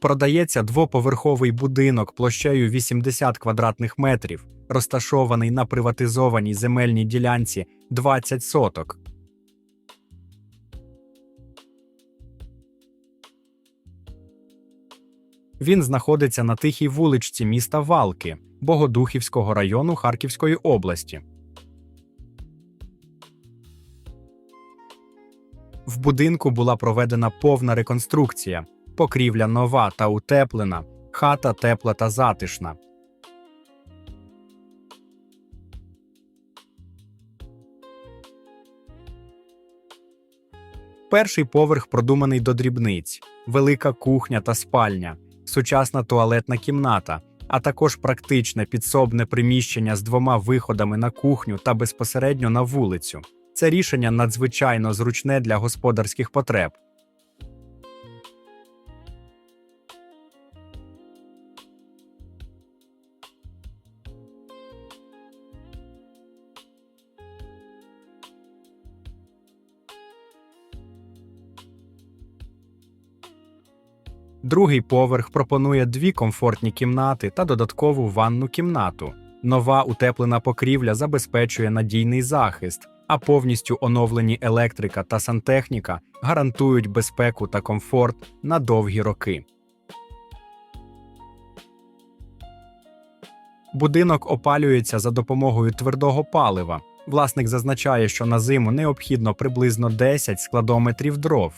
Продається двоповерховий будинок площею 80 квадратних метрів, розташований на приватизованій земельній ділянці 20 соток. Він знаходиться на тихій вуличці міста Валки, Богодухівського району Харківської області. В будинку була проведена повна реконструкція, покрівля нова та утеплена, хата тепла та затишна. Перший поверх продуманий до дрібниць, велика кухня та спальня, сучасна туалетна кімната, а також практичне підсобне приміщення з двома виходами на кухню та безпосередньо на вулицю. Це рішення надзвичайно зручне для господарських потреб. Другий поверх пропонує дві комфортні кімнати та додаткову ванну кімнату. Нова утеплена покрівля забезпечує надійний захист, а повністю оновлені електрика та сантехніка гарантують безпеку та комфорт на довгі роки. Будинок опалюється за допомогою твердого палива. Власник зазначає, що на зиму необхідно приблизно 10 складометрів дров.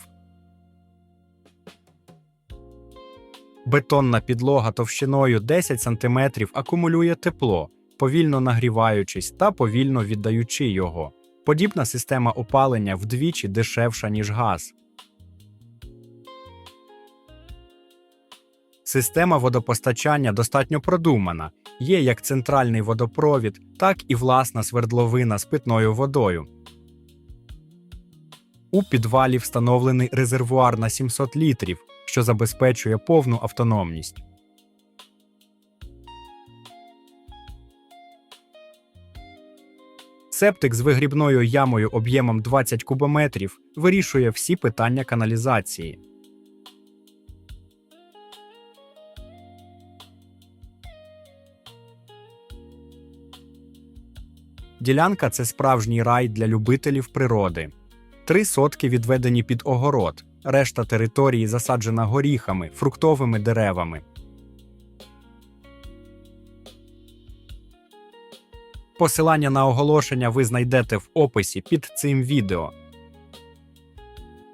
Бетонна підлога товщиною 10 см акумулює тепло, повільно нагріваючись та повільно віддаючи його. Подібна система опалення вдвічі дешевша, ніж газ. Система водопостачання достатньо продумана. Є як центральний водопровід, так і власна свердловина з питною водою. У підвалі встановлений резервуар на 700 літрів, що забезпечує повну автономність. Септик з вигрібною ямою об'ємом 20 кубометрів вирішує всі питання каналізації. Ділянка це справжній рай для любителів природи. Три сотки відведені під огород, решта території засаджена горіхами, фруктовими деревами. Посилання на оголошення ви знайдете в описі під цим відео.